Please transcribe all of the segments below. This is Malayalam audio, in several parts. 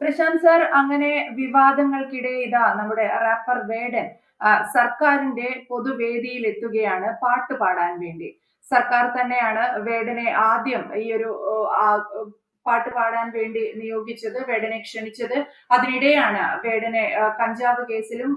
പ്രശാന്ത് സാർ അങ്ങനെ വിവാദങ്ങൾക്കിടെ ഇതാ നമ്മുടെ റാപ്പർ വേടൻ സർക്കാരിന്റെ പൊതുവേദിയിൽ എത്തുകയാണ് പാട്ട് പാടാൻ വേണ്ടി. സർക്കാർ തന്നെയാണ് വേടനെ ആദ്യം ഈ ഒരു പാട്ട് പാടാൻ വേണ്ടി നിയോഗിച്ചത് വേടനെ ക്ഷണിച്ചത്. അതിനിടെയാണ് വേടനെ കഞ്ചാവ് കേസിലും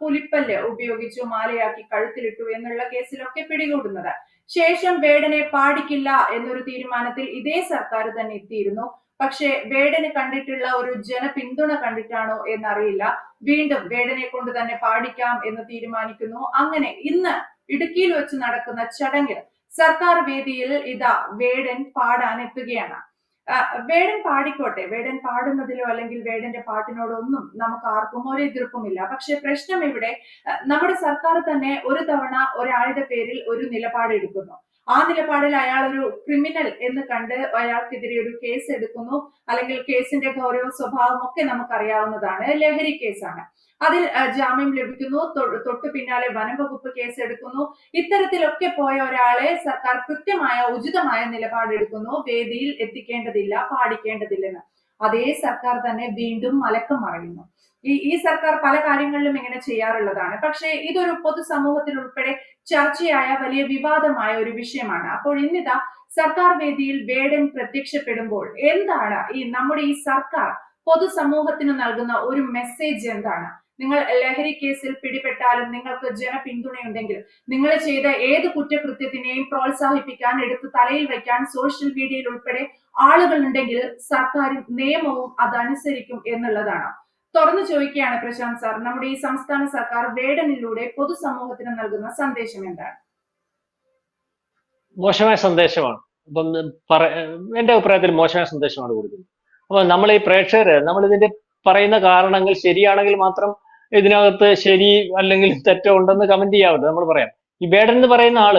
പുലിപ്പല്ല് ഉപയോഗിച്ചു മാലയാക്കി കഴുത്തിലിട്ടു എന്നുള്ള കേസിലൊക്കെ പിടികൂടുന്നത്. ശേഷം വേടനെ പാടിക്കില്ല എന്നൊരു തീരുമാനത്തിൽ ഇതേ സർക്കാർ തന്നെ എത്തിയിരുന്നു. പക്ഷേ വേടന് കണ്ടിട്ടുള്ള ഒരു ജനപിന്തുണ കണ്ടിട്ടാണോ എന്നറിയില്ല. വീണ്ടും വേടനെ കൊണ്ട് തന്നെ പാടിക്കാം എന്ന് തീരുമാനിക്കുന്നു. അങ്ങനെ ഇന്ന് ഇടുക്കിയിൽ വെച്ച് നടക്കുന്ന ചടങ്ങിൽ സർക്കാർ വേദിയിൽ ഇതാ വേടൻ പാടാൻ എത്തുകയാണ്. വേടൻ പാടിക്കോട്ടെ. വേടൻ പാടുന്നതിലോ അല്ലെങ്കിൽ വേടന്റെ പാട്ടിനോടോ ഒന്നും നമുക്ക് ആർക്കും ഒരു എതിർപ്പുമില്ല. പക്ഷെ പ്രശ്നം ഇവിടെ നമ്മുടെ സർക്കാർ തന്നെ ഒരു തവണ ഒരാളുടെ പേരിൽ ഒരു നിലപാട് എടുക്കുന്നു ആ നിലപാടിൽ അയാൾ ഒരു ക്രിമിനൽ എന്ന് കണ്ട് അയാൾക്കെതിരെ ഒരു കേസ് എടുക്കുന്നു. അല്ലെങ്കിൽ കേസിന്റെ ഗൗരവ സ്വഭാവം ഒക്കെ നമുക്കറിയാവുന്നതാണ്. ലഹരി കേസാണ് അതിൽ ജാമ്യം ലഭിക്കുന്നു. തൊട്ടു പിന്നാലെ വനം വകുപ്പ് കേസ് എടുക്കുന്നു. ഇത്തരത്തിലൊക്കെ പോയ ഒരാളെ സർക്കാർ കൃത്യമായ ഉചിതമായ നിലപാടെടുക്കുന്നു. വേദിയിൽ എത്തിക്കേണ്ടതില്ല പാടിക്കേണ്ടതില്ലെന്ന്. അതേ സർക്കാർ തന്നെ വീണ്ടും മലക്കം മറയുന്നു. ഈ ഈ സർക്കാർ പല കാര്യങ്ങളിലും ഇങ്ങനെ ചെയ്യാറുള്ളതാണ്. പക്ഷേ ഇതൊരു പൊതുസമൂഹത്തിൽ ഉൾപ്പെടെ ചർച്ചയായ വലിയ വിവാദമായ ഒരു വിഷയമാണ്. അപ്പോൾ ഇന്നിതാ സർക്കാർ വേദിയിൽ വേടൻ പ്രത്യക്ഷപ്പെടുമ്പോൾ എന്താണ് ഈ നമ്മുടെ ഈ സർക്കാർ പൊതുസമൂഹത്തിന് നൽകുന്ന ഒരു മെസ്സേജ് എന്താണ്? നിങ്ങൾ ലഹരി കേസിൽ പിടിപെട്ടാലും നിങ്ങൾക്ക് ജനപിന്തുണയുണ്ടെങ്കിൽ നിങ്ങൾ ചെയ്ത ഏത് കുറ്റകൃത്യത്തിനെയും പ്രോത്സാഹിപ്പിക്കാൻ എടുത്ത് തലയിൽ വയ്ക്കാൻ സോഷ്യൽ മീഡിയയിൽ ഉൾപ്പെടെ ആളുകൾ ഉണ്ടെങ്കിൽ സർക്കാരും നിയമവും അതനുസരിക്കും എന്നുള്ളതാണ്. തുറന്നു ചോദിക്കുകയാണ് പ്രശാന്ത് സാർ നമ്മുടെ ഈ സംസ്ഥാന സർക്കാർ വേടനിലൂടെ പൊതുസമൂഹത്തിന് നൽകുന്ന സന്ദേശം എന്താണ്? മോശമായ സന്ദേശമാണ്. അപ്പം എന്റെ അഭിപ്രായത്തിൽ മോശമായ സന്ദേശമാണ് കൊടുക്കുന്നത്. അപ്പൊ നമ്മൾ ഈ പ്രേക്ഷകര് നമ്മൾ ഇതിന്റെ പറയുന്ന കാരണങ്ങൾ ശരിയാണെങ്കിൽ മാത്രം ഇതിനകത്ത് ശരി അല്ലെങ്കിൽ തെറ്റോ ഉണ്ടെന്ന് കമന്റ് ചെയ്യാവട്ടെ നമ്മൾ പറയാം. ഈ ബേഡൻ എന്ന് പറയുന്ന ആൾ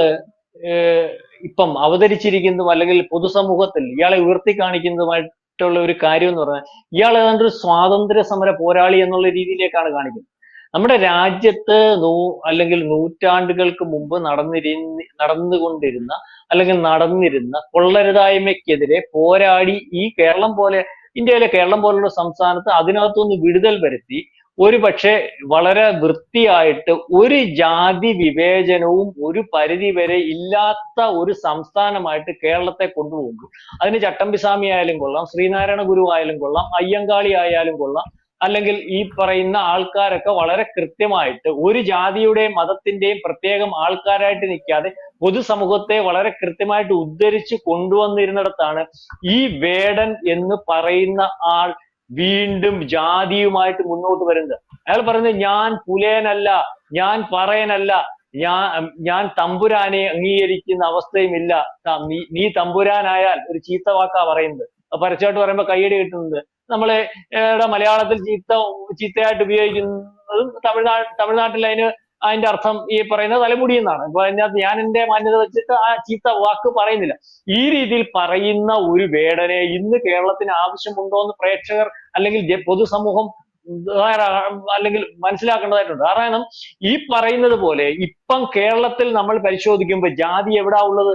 ഇപ്പം അവതരിച്ചിരിക്കുന്നതും അല്ലെങ്കിൽ പൊതുസമൂഹത്തിൽ ഇയാളെ ഉയർത്തി കാണിക്കുന്നതുമായിട്ടുള്ള ഒരു കാര്യം എന്ന് പറഞ്ഞാൽ ഇയാൾ ഏതാണ്ട് ഒരു സ്വാതന്ത്ര്യ സമര പോരാളി എന്നുള്ള രീതിയിലേക്കാണ് കാണിക്കുന്നത്. നമ്മുടെ രാജ്യത്ത് നൂ അല്ലെങ്കിൽ നൂറ്റാണ്ടുകൾക്ക് മുമ്പ് നടന്നിരി നടന്നുകൊണ്ടിരുന്ന അല്ലെങ്കിൽ നടന്നിരുന്ന കൊള്ളരുതായ്മയ്ക്കെതിരെ പോരാടി ഈ കേരളം പോലെ ഇന്ത്യയിലെ കേരളം പോലുള്ള സംസ്ഥാനത്ത് അതിനകത്തുനിന്ന് വിടുതൽ വരുത്തി ഒരു പക്ഷേ വളരെ വൃത്തിയായിട്ട് ഒരു ജാതി വിവേചനവും ഒരു പരിധി വരെ ഇല്ലാത്ത ഒരു സംസ്ഥാനമായിട്ട് കേരളത്തെ കൊണ്ടുപോകുന്നു. അതിന് ചട്ടമ്പിസ്വാമി ആയാലും കൊള്ളാം ശ്രീനാരായണ ഗുരു ആയാലും കൊള്ളാം അയ്യങ്കാളി ആയാലും കൊള്ളാം. അല്ലെങ്കിൽ ഈ പറയുന്ന ആൾക്കാരൊക്കെ വളരെ കൃത്യമായിട്ട് ഒരു ജാതിയുടെയും മതത്തിന്റെയും പ്രത്യേകം ആൾക്കാരായിട്ട് നിൽക്കാതെ പൊതുസമൂഹത്തെ വളരെ കൃത്യമായിട്ട് ഉദ്ധരിച്ച് കൊണ്ടുവന്നിരുന്നിടത്താണ് ഈ വേടൻ എന്ന് പറയുന്ന ആൾ വീണ്ടും ജാതിയുമായിട്ട് മുന്നോട്ട് വരുന്നത്. അയാൾ പറയുന്നത് ഞാൻ പുലയനല്ല ഞാൻ പറയനല്ല ഞാൻ ഞാൻ തമ്പുരാനെ അംഗീകരിക്കുന്ന അവസ്ഥയുമില്ല നീ തമ്പുരാനായാൽ ഒരു ചീത്ത വാക്കാ പറയുന്നത്. പരസ്യമായിട്ട് പറയുമ്പോ കയ്യടി കിട്ടുന്നത്. നമ്മൾ മലയാളത്തിൽ ചീത്ത ചീത്തയായിട്ട് ഉപയോഗിക്കുന്നതും തമിഴ്നാട് തമിഴ്നാട്ടിൽ അതിന് അതിന്റെ അർത്ഥം ഈ പറയുന്ന തലമുടി എന്നാണ്. ഇപ്പൊ അതിനകത്ത് ഞാൻ എന്റെ മാന്യത വെച്ചിട്ട് ആ ചീത്ത വാക്ക് പറയുന്നില്ല. ഈ രീതിയിൽ പറയുന്ന ഒരു വേടനെ ഇന്ന് കേരളത്തിന് ആവശ്യമുണ്ടോ എന്ന് പ്രേക്ഷകർ അല്ലെങ്കിൽ പൊതുസമൂഹം അല്ലെങ്കിൽ മനസ്സിലാക്കേണ്ടതായിട്ടുണ്ട്. കാരണം ഈ പറയുന്നത് പോലെ ഇപ്പം കേരളത്തിൽ നമ്മൾ പരിശോധിക്കുമ്പോൾ ജാതി എവിടാ ഉള്ളത്?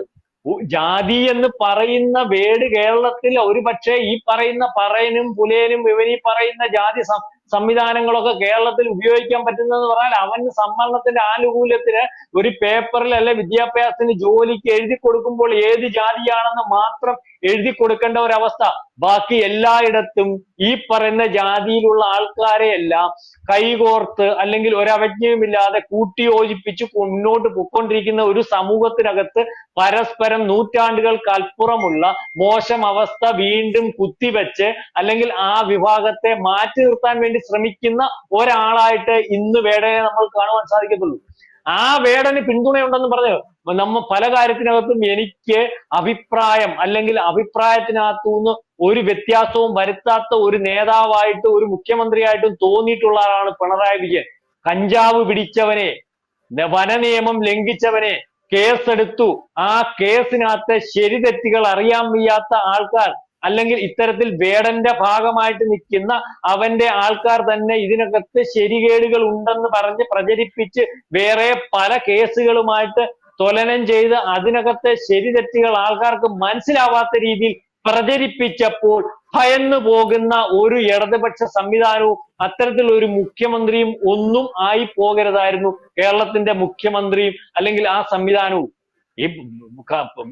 ജാതി എന്ന് പറയുന്ന വേട് കേരളത്തിൽ ഒരു പക്ഷേ ഈ പറയുന്ന പറയനും പുലേനും ഇവനീ പറയുന്ന ജാതി സംവിധാനങ്ങളൊക്കെ കേരളത്തിൽ ഉപയോഗിക്കാൻ പറ്റുന്നതെന്ന് പറഞ്ഞാൽ അവന് സംവരണത്തിന്റെ ആനുകൂല്യത്തിന് ഒരു പേപ്പറിൽ അല്ലെ വിദ്യാഭ്യാസത്തിന് ജോലിക്ക് എഴുതി കൊടുക്കുമ്പോൾ ഏത് ജാതിയാണെന്ന് മാത്രം എഴുതി കൊടുക്കേണ്ട ഒരവസ്ഥ. ബാക്കി എല്ലായിടത്തും ഈ പറയുന്ന ജാതിയിലുള്ള ആൾക്കാരെയെല്ലാം കൈകോർത്ത് അല്ലെങ്കിൽ ഒരവജ്ഞയുമില്ലാതെ കൂട്ടിയോജിപ്പിച്ച് മുന്നോട്ട് പൊക്കൊണ്ടിരിക്കുന്ന ഒരു സമൂഹത്തിനകത്ത് പരസ്പരം നൂറ്റാണ്ടുകൾക്ക് അപ്പുറമുള്ള മോശം അവസ്ഥ വീണ്ടും കുത്തിവെച്ച് അല്ലെങ്കിൽ ആ വിഭാഗത്തെ മാറ്റി നിർത്താൻ വേണ്ടി ശ്രമിക്കുന്ന ഒരാളായിട്ട് ഇന്ന് വേടനെ നമ്മൾ കാണുവാൻ സാധിക്കത്തുള്ളൂ. ആ വേടന് പിന്തുണയുണ്ടെന്ന് പറഞ്ഞു നമ്മ പല കാര്യത്തിനകത്തും എനിക്ക് അഭിപ്രായം അല്ലെങ്കിൽ അഭിപ്രായത്തിനകത്തുനിന്ന് ഒരു വ്യത്യാസവും വരുത്താത്ത ഒരു നേതാവായിട്ട് ഒരു മുഖ്യമന്ത്രിയായിട്ടും തോന്നിയിട്ടുള്ള ആളാണ് പിണറായി വിജയൻ. കഞ്ചാവ് പിടിച്ചവനെ വന വനനിയമം ലംഘിച്ചവനെ കേസെടുത്തു. ആ കേസിനകത്ത് ശരി തെറ്റുകൾ അറിയാൻ വയ്യാത്ത ആൾക്കാർ അല്ലെങ്കിൽ ഇത്തരത്തിൽ വേടന്റെ ഭാഗമായിട്ട് നിൽക്കുന്ന അവന്റെ ആൾക്കാർ തന്നെ ഇതിനകത്ത് ശരികേടുകൾ ഉണ്ടെന്ന് പറഞ്ഞ് പ്രചരിപ്പിച്ച് വേറെ പല കേസുകളുമായിട്ട് തുലനം ചെയ്ത് അതിനകത്തെ ശരി തെറ്റുകൾ ആൾക്കാർക്ക് മനസ്സിലാവാത്ത രീതിയിൽ പ്രചരിപ്പിച്ചപ്പോൾ ഭയന്നു പോകുന്ന ഒരു ഇടതുപക്ഷ സംവിധാനവും അത്തരത്തിലുള്ള ഒരു മുഖ്യമന്ത്രിയും ഒന്നും ആയി പോകരുതായിരുന്നു കേരളത്തിന്റെ മുഖ്യമന്ത്രിയും അല്ലെങ്കിൽ ആ സംവിധാനവും. ഈ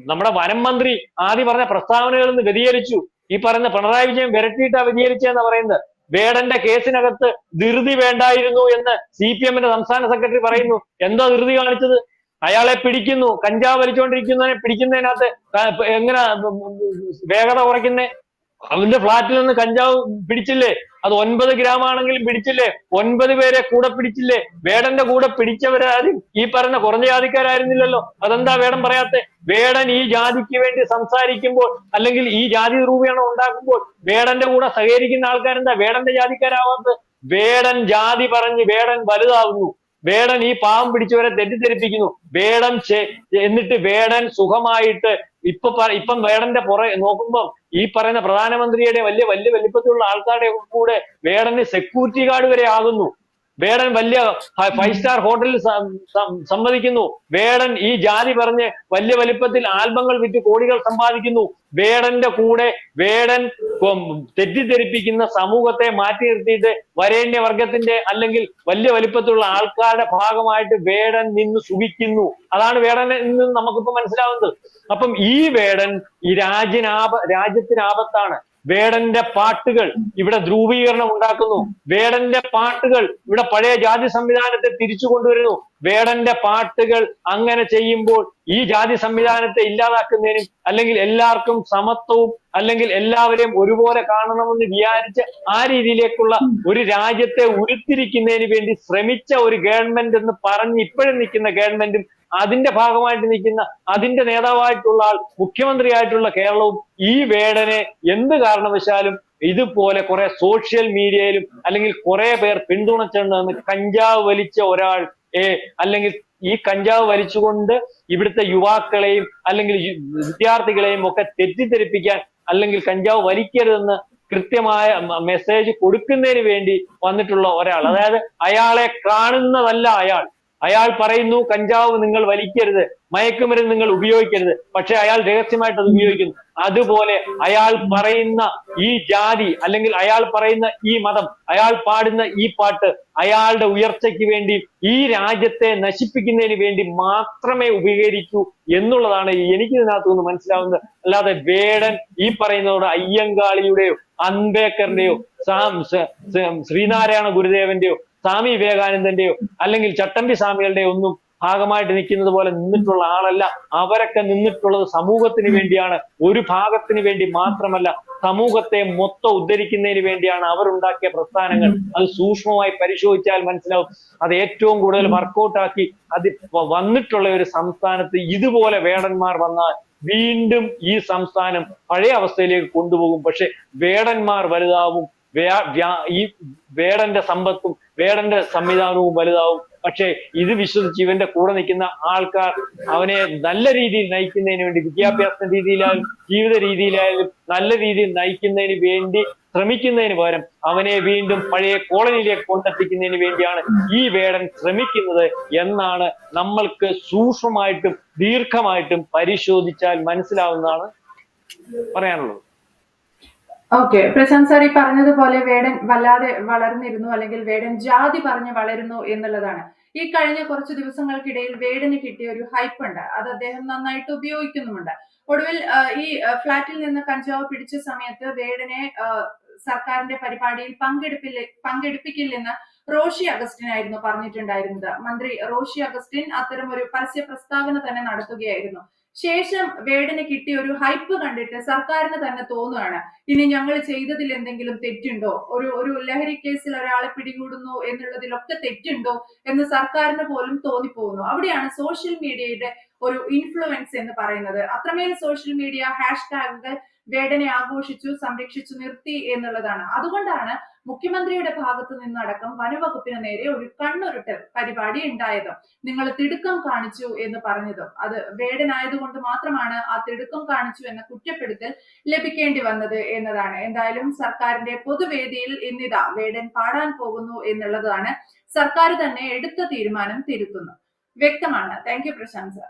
നമ്മുടെ വനം മന്ത്രി ആദ്യം പറഞ്ഞ പ്രസ്താവനകളിൽ നിന്ന് വ്യതിചലിച്ചു. ഈ പറയുന്ന പിണറായി വിജയൻ വിരട്ടിയിട്ടാ വ്യതിചലിച്ചെന്ന് പറയുന്നത്. വേടന്റെ കേസിനകത്ത് ധൃതി വേണ്ടായിരുന്നു എന്ന് സി പി എമ്മിന്റെ സംസ്ഥാന സെക്രട്ടറി പറയുന്നു. എന്താ ധൃതി കാണിച്ചത്? അയാളെ പിടിക്കുന്നു കഞ്ചാവ് വലിച്ചുകൊണ്ടിരിക്കുന്നതിനെ പിടിക്കുന്നതിനകത്ത് എങ്ങനെ വേഗത കുറയ്ക്കുന്നേ? അവന്റെ ഫ്ളാറ്റിൽ നിന്ന് കഞ്ചാവ് പിടിച്ചില്ലേ? അത് ഒൻപത് ഗ്രാം ആണെങ്കിലും പിടിച്ചില്ലേ? ഒൻപത് പേരെ കൂടെ പിടിച്ചില്ലേ? വേടന്റെ കൂടെ പിടിച്ചവരാരും ഈ പറഞ്ഞ കുറഞ്ഞ ജാതിക്കാരായിരുന്നില്ലല്ലോ. അതെന്താ വേടം പറയാത്തെ? വേടൻ ഈ ജാതിക്ക് വേണ്ടി സംസാരിക്കുമ്പോൾ അല്ലെങ്കിൽ ഈ ജാതി രൂപീകരണം ഉണ്ടാക്കുമ്പോൾ വേടന്റെ കൂടെ സഹകരിക്കുന്ന ആൾക്കാരെന്താ? വേടന്റെ ജാതിക്കാരാവാത്തത്? വേടൻ ജാതി പറഞ്ഞ് വേടൻ വലുതാവുന്നു വേടൻ ഈ പാവം പിടിച്ചവരെ തെറ്റിദ്ധരിപ്പിക്കുന്നു. വേടൻ എന്നിട്ട് വേടൻ സുഖമായിട്ട് ഇപ്പൊ ഇപ്പം വേടന്റെ പുറ നോക്കുമ്പോൾ ഈ പറയുന്ന പ്രധാനമന്ത്രിയുടെ വലിയ വലിയ വലിപ്പത്തിലുള്ള ആൾക്കാരുടെ കൂടെ വേടന് സെക്യൂരിറ്റി ഗാർഡ് വരെ ആകുന്നു. വേടൻ വലിയ ഫൈവ് സ്റ്റാർ ഹോട്ടലിൽ സമ്മതിക്കുന്നു. വേടൻ ഈ ജാതി പറഞ്ഞ് വലിയ വലിപ്പത്തിൽ ആൽബങ്ങൾ വിറ്റ് കോടികൾ സമ്പാദിക്കുന്നു. വേടന്റെ കൂടെ വേടൻ തെറ്റിദ്ധരിപ്പിക്കുന്ന സമൂഹത്തെ മാറ്റി നിർത്തിയിട്ട് വരേണ്യവർഗത്തിന്റെ അല്ലെങ്കിൽ വലിയ വലിപ്പത്തിലുള്ള ആൾക്കാരുടെ ഭാഗമായിട്ട് വേടൻ നിന്ന് സുഖിക്കുന്നു. അതാണ് വേടൻ നിന്ന് നമുക്കിപ്പോ മനസ്സിലാവുന്നത്. അപ്പം ഈ വേടൻ ഈ രാജ്യനാപ രാജ്യത്തിന് ആപത്താണ് വേടന്റെ പാട്ടുകൾ ഇവിടെ ധ്രുവീകരണം ഉണ്ടാക്കുന്നു. വേടന്റെ പാട്ടുകൾ ഇവിടെ പഴയ ജാതി സംവിധാനത്തെ തിരിച്ചു കൊണ്ടുവരുന്നു. വേടന്റെ പാട്ടുകൾ അങ്ങനെ ചെയ്യുമ്പോൾ ഈ ജാതി സംവിധാനത്തെ ഇല്ലാതാക്കുന്നതിനും അല്ലെങ്കിൽ എല്ലാവർക്കും സമത്വവും അല്ലെങ്കിൽ എല്ലാവരെയും ഒരുപോലെ കാണണമെന്ന് വിചാരിച്ച് ആ രീതിയിലേക്കുള്ള ഒരു രാജ്യത്തെ ഉരുത്തിരിക്കുന്നതിന് വേണ്ടി ശ്രമിച്ച ഒരു ഗവൺമെന്റ് എന്ന് പറഞ്ഞ് ഇപ്പോഴും നിൽക്കുന്ന ഗവൺമെന്റും അതിന്റെ ഭാഗമായിട്ട് നിൽക്കുന്ന അതിന്റെ നേതാവായിട്ടുള്ള ആൾ മുഖ്യമന്ത്രിയായിട്ടുള്ള കേരളവും ഈ വേടനെ എന്ത് കാരണവശാലും ഇതുപോലെ കുറെ സോഷ്യൽ മീഡിയയിലും അല്ലെങ്കിൽ കുറെ പേർ പിന്തുണച്ചുണ്ടെന്ന് കഞ്ചാവ് വലിച്ച ഒരാൾ ഏ അല്ലെങ്കിൽ ഈ കഞ്ചാവ് വലിച്ചുകൊണ്ട് ഇവിടുത്തെ യുവാക്കളെയും അല്ലെങ്കിൽ വിദ്യാർത്ഥികളെയും ഒക്കെ തെറ്റിദ്ധരിപ്പിക്കാൻ അല്ലെങ്കിൽ കഞ്ചാവ് വലിക്കരുതെന്ന് കൃത്യമായ മെസ്സേജ് കൊടുക്കുന്നതിന് വേണ്ടി വന്നിട്ടുള്ള ഒരാൾ. അതായത് അയാളെ കാണുന്നതല്ല അയാൾ. അയാൾ പറയുന്നു കഞ്ചാവ് നിങ്ങൾ വലിക്കരുത് മയക്കുമരുന്ന് നിങ്ങൾ ഉപയോഗിക്കരുത്. പക്ഷെ അയാൾ രഹസ്യമായിട്ട് അത് ഉപയോഗിക്കുന്നു. അതുപോലെ അയാൾ പറയുന്ന ഈ ജാതി അല്ലെങ്കിൽ അയാൾ പറയുന്ന ഈ മതം അയാൾ പാടുന്ന ഈ പാട്ട് അയാളുടെ ഉയർച്ചയ്ക്ക് വേണ്ടി ഈ രാജ്യത്തെ നശിപ്പിക്കുന്നതിന് വേണ്ടി മാത്രമേ ഉപകരിക്കൂ എന്നുള്ളതാണ് എനിക്ക് ഇതിനകത്ത് നിന്ന് മനസ്സിലാവുന്നത്. അല്ലാതെ വേടൻ ഈ പറയുന്നതോട് അയ്യങ്കാളിയുടെയോ അംബേദ്കറിന്റെയോ ശ്രീനാരായണ ഗുരുദേവന്റെയോ സ്വാമി വിവേകാനന്ദന്റെയോ അല്ലെങ്കിൽ ചട്ടമ്പി സ്വാമികളുടെയോ ഒന്നും ഭാഗമായിട്ട് നിൽക്കുന്നത് പോലെ നിന്നിട്ടുള്ള ആളല്ല. അവരൊക്കെ നിന്നിട്ടുള്ളത് സമൂഹത്തിന് വേണ്ടിയാണ്. ഒരു ഭാഗത്തിന് വേണ്ടി മാത്രമല്ല സമൂഹത്തെ മൊത്തം ഉദ്ധരിക്കുന്നതിന് വേണ്ടിയാണ് അവരുണ്ടാക്കിയ പ്രസ്ഥാനങ്ങൾ. അത് സൂക്ഷ്മമായി പരിശോധിച്ചാൽ മനസ്സിലാവും. അത് ഏറ്റവും കൂടുതൽ വർക്കൗട്ടാക്കി അത് വന്നിട്ടുള്ള ഒരു സംസ്ഥാനത്ത് ഇതുപോലെ വേടന്മാർ വന്നാൽ വീണ്ടും ഈ സംസ്ഥാനം പഴയ അവസ്ഥയിലേക്ക് കൊണ്ടുപോകും. പക്ഷെ വേടന്മാർ വലുതാവും ഈ വേടന്റെ സമ്പത്തും വേടന്റെ സംവിധാനവും വലുതാവും. പക്ഷേ ഇത് വിശ്വസിച്ച് ഇവന്റെ കൂടെ നിൽക്കുന്ന ആൾക്കാർ അവനെ നല്ല രീതിയിൽ നയിക്കുന്നതിന് വേണ്ടി വിദ്യാഭ്യാസ രീതിയിലായാലും ജീവിത രീതിയിലായാലും നല്ല രീതിയിൽ നയിക്കുന്നതിന് വേണ്ടി ശ്രമിക്കുന്നതിന് പകരം അവനെ വീണ്ടും പഴയ കോളനിയിലേക്ക് കൊണ്ടെത്തിക്കുന്നതിന് വേണ്ടിയാണ് ഈ വേടൻ ശ്രമിക്കുന്നത് എന്നാണ് നമ്മൾക്ക് സൂക്ഷ്മമായിട്ടും ദീർഘമായിട്ടും പരിശോധിച്ചാൽ മനസ്സിലാവുന്നതാണ് പറയാനുള്ളത്. ഓക്കെ. പ്രശാന്ത് സാർ ഈ പറഞ്ഞതുപോലെ വേടൻ വല്ലാതെ വളർന്നിരുന്നു അല്ലെങ്കിൽ വേടൻ ജാതി പറഞ്ഞ് വളരുന്നു എന്നുള്ളതാണ്. ഈ കഴിഞ്ഞ കുറച്ച് ദിവസങ്ങൾക്കിടയിൽ വേടന് കിട്ടിയ ഒരു ഹൈപ്പ് ഉണ്ട്. അത് അദ്ദേഹം നന്നായിട്ട് ഉപയോഗിക്കുന്നുമുണ്ട്. ഒടുവിൽ ഈ ഫ്ളാറ്റിൽ നിന്ന് കഞ്ചാവ് പിടിച്ച സമയത്ത് വേടനെ സർക്കാരിന്റെ പരിപാടിയിൽ പങ്കെടുപ്പില്ല പങ്കെടുപ്പിക്കില്ലെന്ന് റോഷി അഗസ്റ്റിൻ ആയിരുന്നു പറഞ്ഞിട്ടുണ്ടായിരുന്നത്. മന്ത്രി റോഷി അഗസ്റ്റിൻ അത്തരം ഒരു പരസ്യ പ്രസ്താവന തന്നെ നടത്തുകയായിരുന്നു. ശേഷം വേടിന് കിട്ടിയ ഒരു ഹൈപ്പ് കണ്ടിട്ട് സർക്കാരിന് തന്നെ തോന്നുകയാണ് ഇനി ഞങ്ങൾ ചെയ്തതിൽ എന്തെങ്കിലും തെറ്റുണ്ടോ? ഒരു ഒരു ലഹരി കേസിൽ ഒരാളെ പിടികൂടുന്നു എന്നുള്ളതിലൊക്കെ തെറ്റുണ്ടോ എന്ന് സർക്കാരിന് പോലും തോന്നിപ്പോകുന്നു. അവിടെയാണ് സോഷ്യൽ മീഡിയയുടെ ഒരു ഇൻഫ്ലുവൻസ് എന്ന് പറയുന്നത്. അത്രമേൽ സോഷ്യൽ മീഡിയ ഹാഷ്ടാഗുകൾ വേടനെ ആഘോഷിച്ചു സംരക്ഷിച്ചു നിർത്തി എന്നുള്ളതാണ്. അതുകൊണ്ടാണ് മുഖ്യമന്ത്രിയുടെ ഭാഗത്തു നിന്നടക്കം വനവകുപ്പിന് നേരെ ഒരു കണ്ണുരുട്ടൽ പരിപാടി ഉണ്ടായതും. നിങ്ങൾ തിടുക്കം കാണിച്ചു എന്ന് പറഞ്ഞതും. അത് വേടനായതുകൊണ്ട് മാത്രമാണ് ആ തിടുക്കം കാണിച്ചു എന്ന കുറ്റപ്പെടുത്തൽ ലഭിക്കേണ്ടി വന്നത് എന്നതാണ്. എന്തായാലും സർക്കാരിന്റെ പൊതുവേദിയിൽ ഇന്നിതാ വേടൻ പാടാൻ പോകുന്നു എന്നുള്ളതാണ് സർക്കാർ തന്നെ എടുത്ത തീരുമാനം തിരുത്തുന്നു വ്യക്തമാണ്. Thank you Prashant sir